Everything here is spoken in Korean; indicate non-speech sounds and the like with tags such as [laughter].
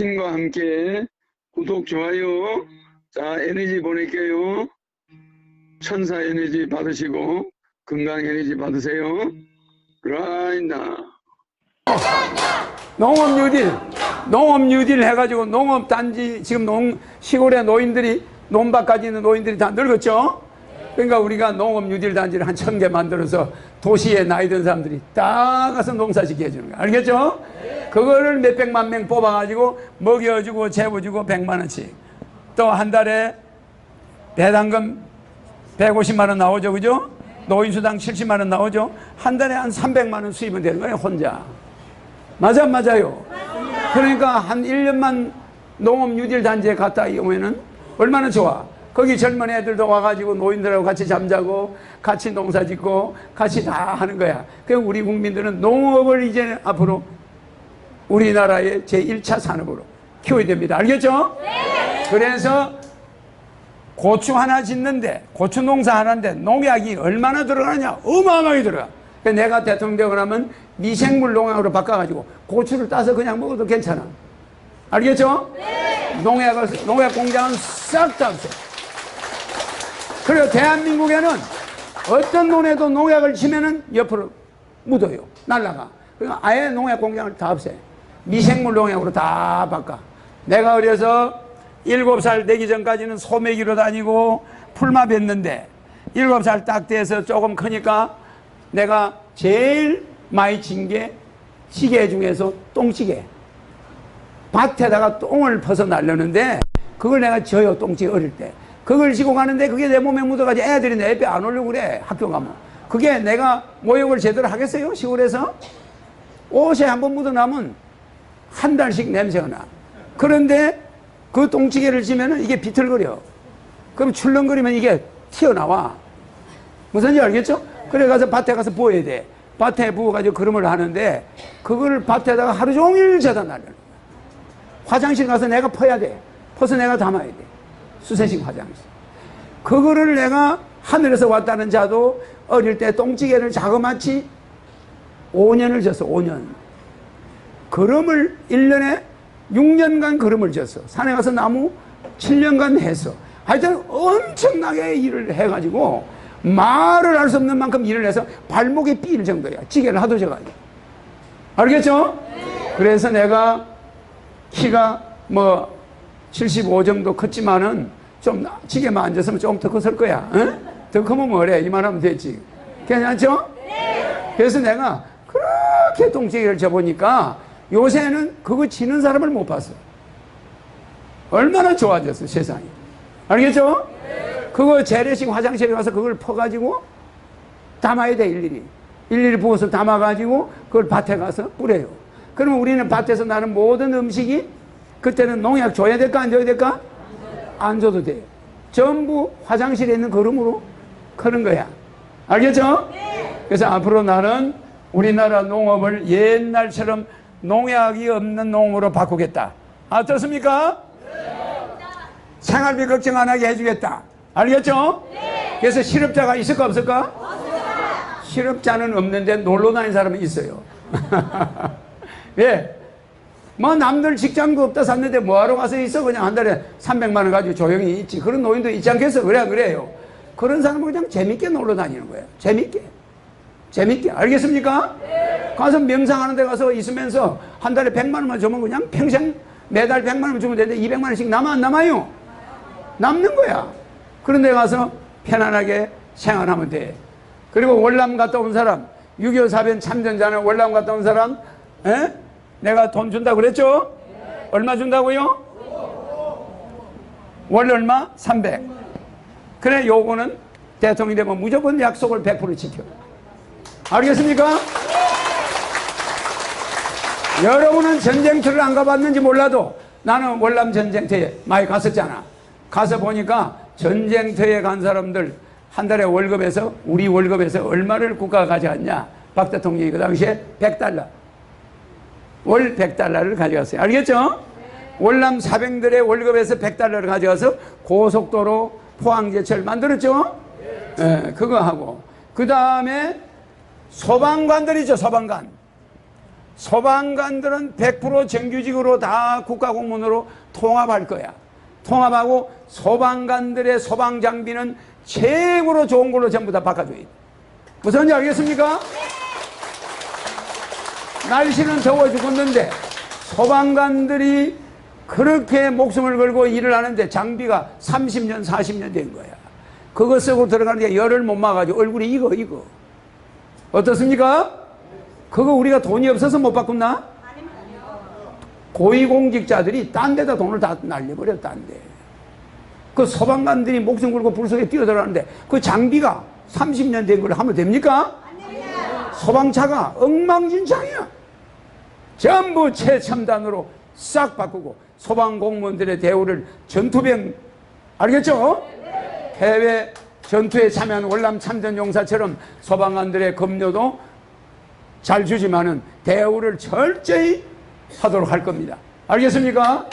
당신과 함께 구독, 좋아요. 자, 에너지 보낼게요. 천사 에너지 받으시고 건강 에너지 받으세요. 그라인다. 농업 뉴딜, 농업 뉴딜 해가지고 농업 단지 지금 농 시골의 노인들이 논밭까지 있는 노인들이 다 늙었죠. 그러니까 우리가 농업 뉴딜 단지를 한 천 개 만들어서 도시에 나이 든 사람들이 다 가서 농사 짓게 해주는 거야. 알겠죠? 그거를 몇백만 명 뽑아가지고 먹여주고 재워주고 백만 원씩. 또 한 달에 배당금 150만 원 나오죠. 그죠? 노인수당 70만 원 나오죠. 한 달에 한 300만 원 수입은 되는 거예요. 혼자. 맞아 안 맞아요? 그러니까 한 1년만 농업 뉴딜 단지에 갔다 오면은 얼마나 좋아. 거기 젊은 애들도 와가지고 노인들하고 같이 잠자고 같이 농사 짓고 같이 다 하는 거야. 그럼 우리 국민들은 농업을 이제 앞으로 우리나라의 제1차 산업으로 키워야 됩니다. 알겠죠? 그래서 고추 하나 짓는데 고추 농사 하나인데 농약이 얼마나 들어가느냐 어마어마하게 들어가 그래서 내가 대통령 되고 나면 미생물 농약으로 바꿔가지고 고추를 따서 그냥 먹어도 괜찮아 알겠죠? 농약을 농약 공장은 싹 다 없어 그리고 대한민국에는 어떤 논에도 농약을 치면은 옆으로 묻어요. 날라가. 그러니까 아예 농약 공장을 다 없애. 미생물 농약으로 다 바꿔. 내가 어려서 일곱 살 되기 전까지는 소매기로 다니고 풀마 뱉는데 일곱 살 딱 돼서 조금 크니까 내가 제일 많이 친 게 찌개 중에서 똥찌개 밭에다가 똥을 퍼서 날렸는데 그걸 내가 져요 똥찌개 어릴 때 그걸 지고 가는데 그게 내 몸에 묻어가지고 애들이 내 옆에 안 오려고 그래 학교 가면 그게 내가 모욕을 제대로 하겠어요 시골에서 옷에 한 번 묻어나면 한 달씩 냄새가 나 그런데 그 똥찌개를 지면은 이게 비틀거려. 그럼 출렁거리면 이게 튀어나와. 무슨지 알겠죠? 그래 가서 밭에 가서 부어야 돼. 밭에 부어가지고 그름을 하는데 그거를 밭에다가 하루 종일 재다 날려. 화장실 가서 내가 퍼야 돼. 퍼서 내가 담아야 돼. 수세식 화장실. 그거를 내가 하늘에서 왔다는 자도 어릴 때 똥찌개를 자그마치 5년을 졌어, 5년. 그름을 1년에 6년간 걸음을 졌어. 산에 가서 나무 7년간 했어. 하여튼 엄청나게 일을 해가지고 말을 할 수 없는 만큼 일을 해서 발목이 삘 정도야. 찌개를 하도 져가지고. 알겠죠? 그래서 내가 키가 뭐 75 정도 컸지만은 좀 찌개만 앉았으면 조금 더 컸을 거야. 응? 더 크면 뭐래? 이만하면 됐지. 괜찮죠? 그래서 내가 그렇게 똥찌개를 져보니까 요새는 그거 지는 사람을 못 봤어. 얼마나 좋아졌어, 세상이. 알겠죠? 그거 재래식 화장실에 가서 그걸 퍼가지고 담아야 돼, 일일이. 일일이 부어서 담아가지고 그걸 밭에 가서 뿌려요. 그러면 우리는 밭에서 나는 모든 음식이 그때는 농약 줘야 될까, 안 줘야 될까? 안 줘도 돼. 전부 화장실에 있는 거름으로 크는 거야. 알겠죠? 그래서 앞으로 나는 우리나라 농업을 옛날처럼 농약이 없는 농으로 바꾸겠다. 어떻습니까? 생활비 걱정 안 하게 해주겠다. 알겠죠? 그래서 실업자가 있을까 없을까? 실업자는 없는데 놀러 다니는 사람은 있어요. [laughs] 예. 뭐 남들 직장도 없다 샀는데 뭐하러 가서 있어? 그냥 한 달에 300만 원 가지고 조용히 있지. 그런 노인도 있지 않겠어? 그래, 그래요. 그런 사람은 그냥 재밌게 놀러 다니는 거예요. 재밌게. 재밌게. 알겠습니까? 가서 명상하는 데 가서 있으면서 한 달에 100만 원만 주면 그냥 평생 매달 100만 원 주면 되는데 200만 원씩 남아 안 남아요? 남는 거야. 그런 데 가서 편안하게 생활하면 돼. 그리고 월남 갔다 온 사람, 6.25 사변 참전자는 월남 갔다 온 사람, 에? 내가 돈 준다고 그랬죠? 얼마 준다고요? 월 얼마? 300. 그래, 요거는 대통령이 되면 무조건 약속을 100% 지켜. 알겠습니까? 여러분은 전쟁터를 안 가봤는지 몰라도 나는 월남 전쟁터에 많이 갔었잖아. 가서 보니까 전쟁터에 간 사람들 한 달에 월급에서 우리 월급에서 얼마를 국가가 가져갔냐? 박 대통령이 그 당시에 100달러. 월 100달러를 가져갔어요. 알겠죠? 월남 사병들의 월급에서 100달러를 가져가서 고속도로 포항제철 만들었죠? 예, 그거 하고. 그 다음에 소방관들 있죠, 소방관. 소방관들은 100% 정규직으로 다 국가공무원으로 통합할 거야. 통합하고 소방관들의 소방 장비는 최고로 좋은 걸로 전부 다 바꿔줘야 돼. 무슨 지 알겠습니까? 날씨는 더워 죽었는데 소방관들이 그렇게 목숨을 걸고 일을 하는데 장비가 30년, 40년 된 거야. 그거 쓰고 들어가는데 열을 못 막아가지고 얼굴이 이거, 이거. 어떻습니까? 그거 우리가 돈이 없어서 못 바꾼나? 고위공직자들이 딴 데다 돈을 다 날려버려, 딴 데. 그 소방관들이 목숨 걸고 불 속에 뛰어들어가는데 그 장비가 30년 된 걸 하면 됩니까? 소방차가 엉망진창이야. 전부 최첨단으로 싹 바꾸고 소방공무원들의 대우를 전투병 알겠죠? 해외 전투에 참여한 월남 참전 용사처럼 소방관들의 급료도 잘 주지만은 대우를 철저히 하도록 할 겁니다. 알겠습니까?